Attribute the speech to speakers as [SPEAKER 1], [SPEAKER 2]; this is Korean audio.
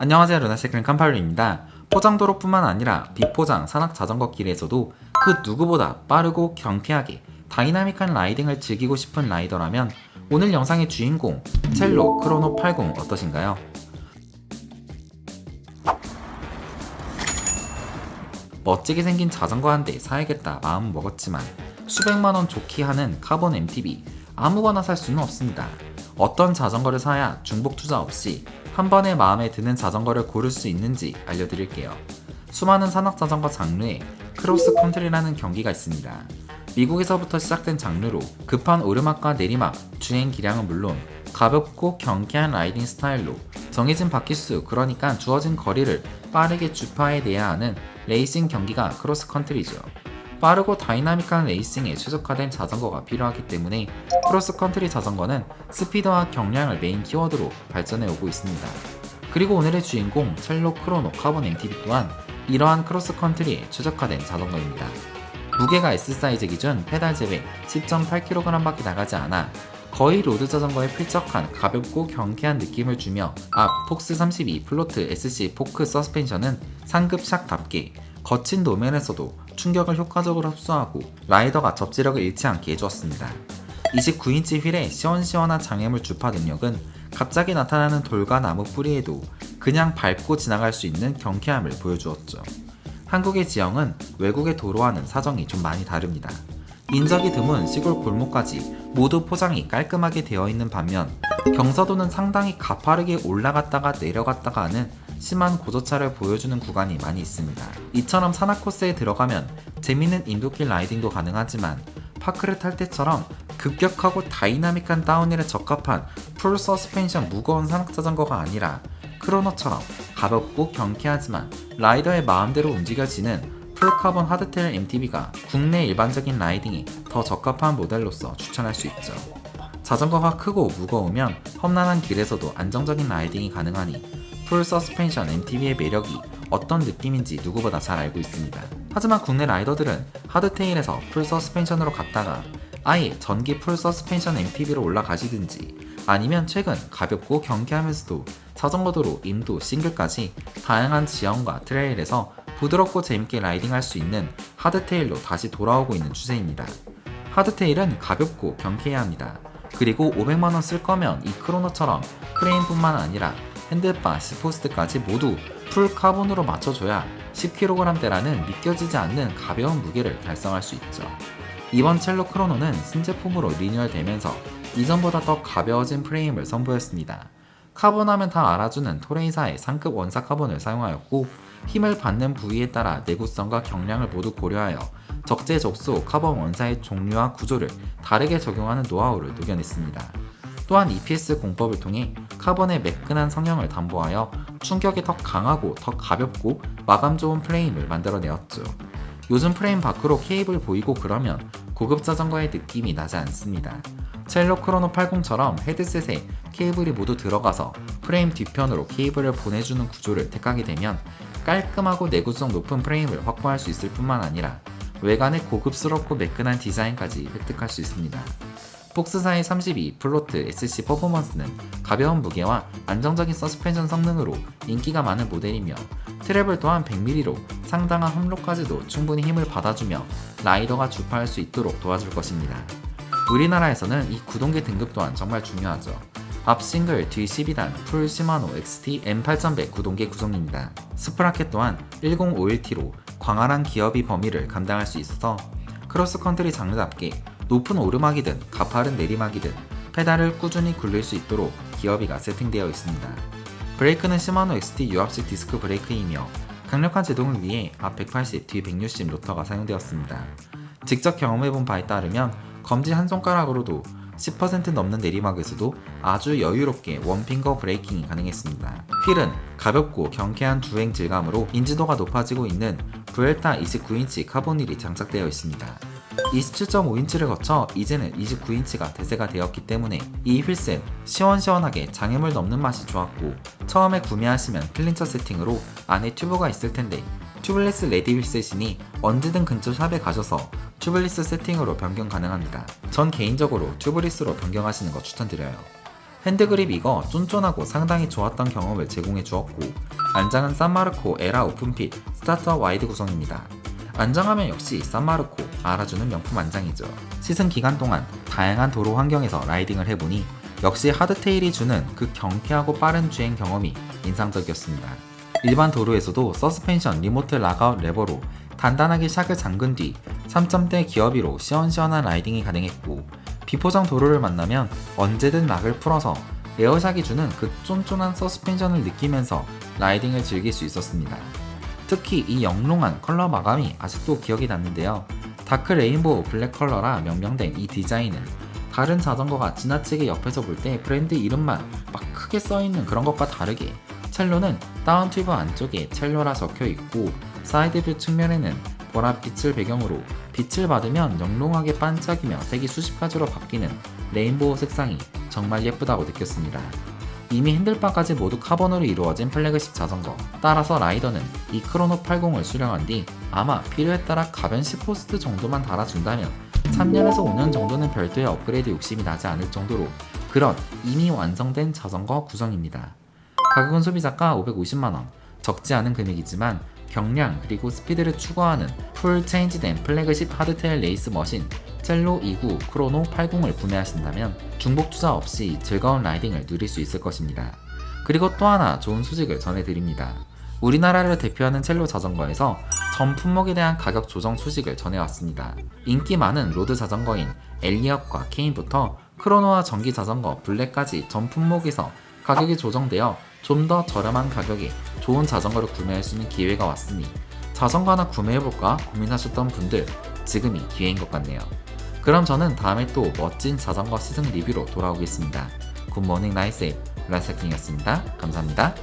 [SPEAKER 1] 안녕하세요 루나세클 칸팔루입니다. 포장도로뿐만 아니라 비포장 산악 자전거 길에서도 그 누구보다 빠르고 경쾌하게 다이나믹한 라이딩을 즐기고 싶은 라이더라면 오늘 영상의 주인공 첼로 크로노 80 어떠신가요? 멋지게 생긴 자전거 한 대 사야겠다 마음 먹었지만 수백만 원 좋게 하는 카본 MTB 아무거나 살 수는 없습니다. 어떤 자전거를 사야 중복 투자 없이 한 번에 마음에 드는 자전거를 고를 수 있는지 알려드릴게요. 수많은 산악 자전거 장르에 크로스 컨트리라는 경기가 있습니다. 미국에서부터 시작된 장르로 급한 오르막과 내리막, 주행 기량은 물론 가볍고 경쾌한 라이딩 스타일로 정해진 바퀴수 그러니까 주어진 거리를 빠르게 주파해 내야 하는 레이싱 경기가 크로스 컨트리죠. 빠르고 다이나믹한 레이싱에 최적화된 자전거가 필요하기 때문에 크로스 컨트리 자전거는 스피드와 경량을 메인 키워드로 발전해 오고 있습니다. 그리고 오늘의 주인공 첼로 크로노 카본 MTB 또한 이러한 크로스 컨트리에 최적화된 자전거입니다. 무게가 S 사이즈 기준 페달 제외 10.8kg밖에 나가지 않아 거의 로드 자전거에 필적한 가볍고 경쾌한 느낌을 주며 앞 폭스 32 플로트 SC 포크 서스펜션은 상급 샥답게 거친 노면에서도 충격을 효과적으로 흡수하고 라이더가 접지력을 잃지 않게 해주었습니다. 29인치 휠의 시원시원한 장애물 주파 능력은 갑자기 나타나는 돌과 나무 뿌리에도 그냥 밟고 지나갈 수 있는 경쾌함을 보여주었죠. 한국의 지형은 외국의 도로와는 사정이 좀 많이 다릅니다. 인적이 드문 시골 골목까지 모두 포장이 깔끔하게 되어 있는 반면 경사도는 상당히 가파르게 올라갔다가 내려갔다가 하는 심한 고저차를 보여주는 구간이 많이 있습니다. 이처럼 산악 코스에 들어가면 재밌는 인도길 라이딩도 가능하지만 파크를 탈 때처럼 급격하고 다이나믹한 다운힐에 적합한 풀 서스펜션 무거운 산악 자전거가 아니라 크로노처럼 가볍고 경쾌하지만 라이더의 마음대로 움직여지는 풀카본 하드테일 MTB가 국내 일반적인 라이딩에 더 적합한 모델로서 추천할 수 있죠. 자전거가 크고 무거우면 험난한 길에서도 안정적인 라이딩이 가능하니 풀 서스펜션 MTB의 매력이 어떤 느낌인지 누구보다 잘 알고 있습니다. 하지만 국내 라이더들은 하드테일에서 풀 서스펜션으로 갔다가 아예 전기 풀 서스펜션 MTB로 올라가시든지 아니면 최근 가볍고 경쾌하면서도 자전거 도로, 인도, 싱글까지 다양한 지형과 트레일에서 부드럽고 재밌게 라이딩할 수 있는 하드테일로 다시 돌아오고 있는 추세입니다. 하드테일은 가볍고 경쾌해야 합니다. 그리고 500만원 쓸 거면 이 크로노처럼 프레임뿐만 아니라 핸들바, 시포스트까지 모두 풀 카본으로 맞춰줘야 10kg대라는 믿겨지지 않는 가벼운 무게를 달성할 수 있죠. 이번 첼로 크로노는 신제품으로 리뉴얼되면서 이전보다 더 가벼워진 프레임을 선보였습니다. 카본하면 다 알아주는 토레이사의 상급 원사 카본을 사용하였고 힘을 받는 부위에 따라 내구성과 경량을 모두 고려하여 적재적소 카본 원사의 종류와 구조를 다르게 적용하는 노하우를 녹여냈습니다. 또한 EPS 공법을 통해 카본의 매끈한 성형을 담보하여 충격이 더 강하고 더 가볍고 마감 좋은 프레임을 만들어내었죠. 요즘 프레임 밖으로 케이블 보이고 그러면 고급 자전거의 느낌이 나지 않습니다. 첼로 크로노 80처럼 헤드셋에 케이블이 모두 들어가서 프레임 뒤편으로 케이블을 보내주는 구조를 택하게 되면 깔끔하고 내구성 높은 프레임을 확보할 수 있을 뿐만 아니라 외관의 고급스럽고 매끈한 디자인까지 획득할 수 있습니다. 폭스사의 32 플로트 SC 퍼포먼스는 가벼운 무게와 안정적인 서스펜션 성능으로 인기가 많은 모델이며 트래블 또한 100mm로 상당한 함로까지도 충분히 힘을 받아주며 라이더가 주파할 수 있도록 도와줄 것입니다. 우리나라에서는 이 구동계 등급 또한 정말 중요하죠. 앞 싱글, 뒤 12단, 풀 시마노 XT M8100 구동계 구성입니다. 스프라켓 또한 1051T로 광활한 기업이 범위를 감당할 수 있어서 크로스 컨트리 장르답게 높은 오르막이든 가파른 내리막이든 페달을 꾸준히 굴릴 수 있도록 기어비가 세팅되어 있습니다. 브레이크는 시마노 XT 유압식 디스크 브레이크이며 강력한 제동을 위해 앞 180, 뒤 160 로터가 사용되었습니다. 직접 경험해본 바에 따르면 검지 한 손가락으로도 10% 넘는 내리막에서도 아주 여유롭게 원핑거 브레이킹이 가능했습니다. 휠은 가볍고 경쾌한 주행 질감으로 인지도가 높아지고 있는 브엘타 29인치 카본휠이 장착되어 있습니다. 27.5인치를 거쳐 이제는 29인치가 대세가 되었기 때문에 이 휠셋 시원시원하게 장애물 넘는 맛이 좋았고 처음에 구매하시면 클린처 세팅으로 안에 튜브가 있을 텐데 튜블레스 레디 휠셋이니 언제든 근처 샵에 가셔서 튜블리스 세팅으로 변경 가능합니다. 전 개인적으로 튜블리스로 변경하시는 거 추천드려요. 핸드그립 이거 쫀쫀하고 상당히 좋았던 경험을 제공해 주었고 안장은 산마르코 에라 오픈핏 스타트와 와이드 구성입니다. 안장하면 역시 산마르코 알아주는 명품 안장이죠. 시즌 기간 동안 다양한 도로 환경에서 라이딩을 해보니 역시 하드테일이 주는 그 경쾌하고 빠른 주행 경험이 인상적이었습니다. 일반 도로에서도 서스펜션 리모트 락아웃 레버로 단단하게 샥을 잠근 뒤 3점대 기어비로 시원시원한 라이딩이 가능했고 비포장 도로를 만나면 언제든 락을 풀어서 에어샥이 주는 그 쫀쫀한 서스펜션을 느끼면서 라이딩을 즐길 수 있었습니다. 특히 이 영롱한 컬러 마감이 아직도 기억이 남는데요. 다크 레인보우 블랙 컬러라 명명된 이 디자인은 다른 자전거가 지나치게 옆에서 볼 때 브랜드 이름만 막 크게 써있는 그런 것과 다르게 첼로는 다운 튜브 안쪽에 첼로라 적혀 있고 사이드뷰 측면에는 보랏빛을 배경으로 빛을 받으면 영롱하게 반짝이며 색이 수십 가지로 바뀌는 레인보우 색상이 정말 예쁘다고 느꼈습니다. 이미 핸들바까지 모두 카본으로 이루어진 플래그십 자전거. 따라서 라이더는 이 크로노 80을 수령한 뒤 아마 필요에 따라 가변 10포스트 정도만 달아준다면 3년에서 5년 정도는 별도의 업그레이드 욕심이 나지 않을 정도로 그런 이미 완성된 자전거 구성입니다. 가격은 소비자가 550만원. 적지 않은 금액이지만 경량 그리고 스피드를 추구하는 풀 체인지된 플래그십 하드테일 레이스 머신 첼로 29 크로노 80을 구매하신다면 중복 투자 없이 즐거운 라이딩을 누릴 수 있을 것입니다. 그리고 또 하나 좋은 소식을 전해드립니다. 우리나라를 대표하는 첼로 자전거에서 전 품목에 대한 가격 조정 소식을 전해왔습니다. 인기 많은 로드 자전거인 엘리엇과 케인부터 크로노와 전기 자전거 블랙까지 전 품목에서 가격이 조정되어 좀 더 저렴한 가격에 좋은 자전거를 구매할 수 있는 기회가 왔으니 자전거 하나 구매해볼까 고민하셨던 분들 지금이 기회인 것 같네요. 그럼 저는 다음에 또 멋진 자전거 시승 리뷰로 돌아오겠습니다. 굿모닝 나이스 랩 라이사킹이었습니다. 감사합니다.